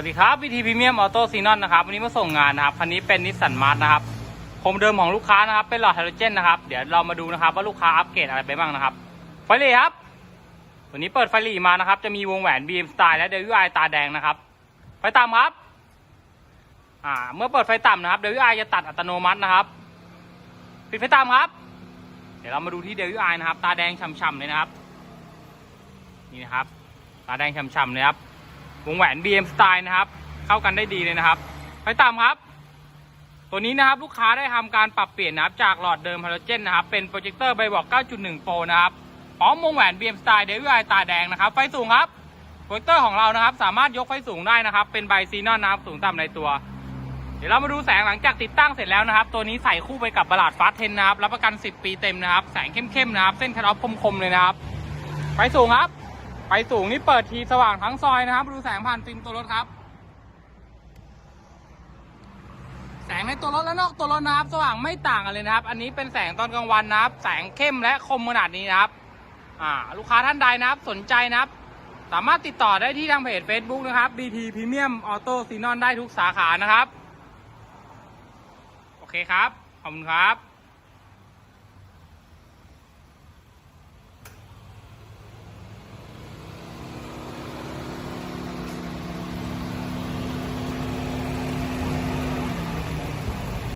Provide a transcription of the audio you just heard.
วัสดีครับวิธีพรีเมียมออโต้ซีนอนนะครับวันนี้มาส่งงานนะครับคันนี้เป็นนิสสันมาร์นะครับโคมเดิมของลูกค้านะครับ เป็นหลอดไฮโดรเจนนะครับ เดี๋ยวเรามาดูนะครับว่าลูกค้าอัปเกรดอะไรไปบ้างนะครับ ไฟหลีครับ วันนี้เปิดไฟหลีมานะครับ จะมีวงแหวน BM Style และ WI ตาแดงนะครับ ไฟต่ำครับ อ่า เมื่อเปิดไฟต่ำนะครับ WI จะตัดอัตโนมัตินะครับ ปิดไฟต่ำครับ เดี๋ยวเรามาดูที่ WI นะครับ ตาแดงช่ำๆเลยนะครับ นี่นะครับ ตาแดงช่ำๆเลยครับ วงแหวน BM Style นะครับ เข้ากันได้ดีเลยนะครับไฟต่ำครับ ตัวนี้นะครับลูกค้าได้ทำการปรับเปลี่ยนนะครับ จากหลอดเดิมฮาโลเจนนะครับ เป็นโปรเจคเตอร์ไบบอก 9.1 โปรนะครับพร้อมวงแหวน BM Style เดวิไอตาแดงนะครับ ไฟสูงครับโปรเจคเตอร์ของเรานะครับ สามารถยกไฟสูงได้นะครับ เป็นไบซีนอนนะครับสูงต่ำในตัว เดี๋ยวเรามาดูแสงหลังจากติดตั้งเสร็จแล้วนะครับ ตัวนี้ใส่คู่ไปกับบลาดฟาสเทนนะครับรับประกัน 10 ปีเต็มนะครับ แสงเข้มๆนะครับ เส้นคัทออฟคมๆเลยนะครับ ไฟสูงครับ ไฟสูงนี่เปิดทีสว่างทั้งซอยนะครับ ดูแสงผ่านฟิล์มตัวรถครับ แสงในตัวรถและนอกตัวรถนะครับ สว่างไม่ต่างกันเลยนะครับ อันนี้เป็นแสงตอนกลางวันนะครับ แสงเข้มและคมขนาดนี้นะครับ อ่า ลูกค้าท่านใดนะครับ สนใจนะครับ สามารถติดต่อได้ที่ทางเพจ Facebook นะครับ BT Premium Auto Xenon ได้ทุกสาขานะครับ โอเคครับ ขอบคุณครับ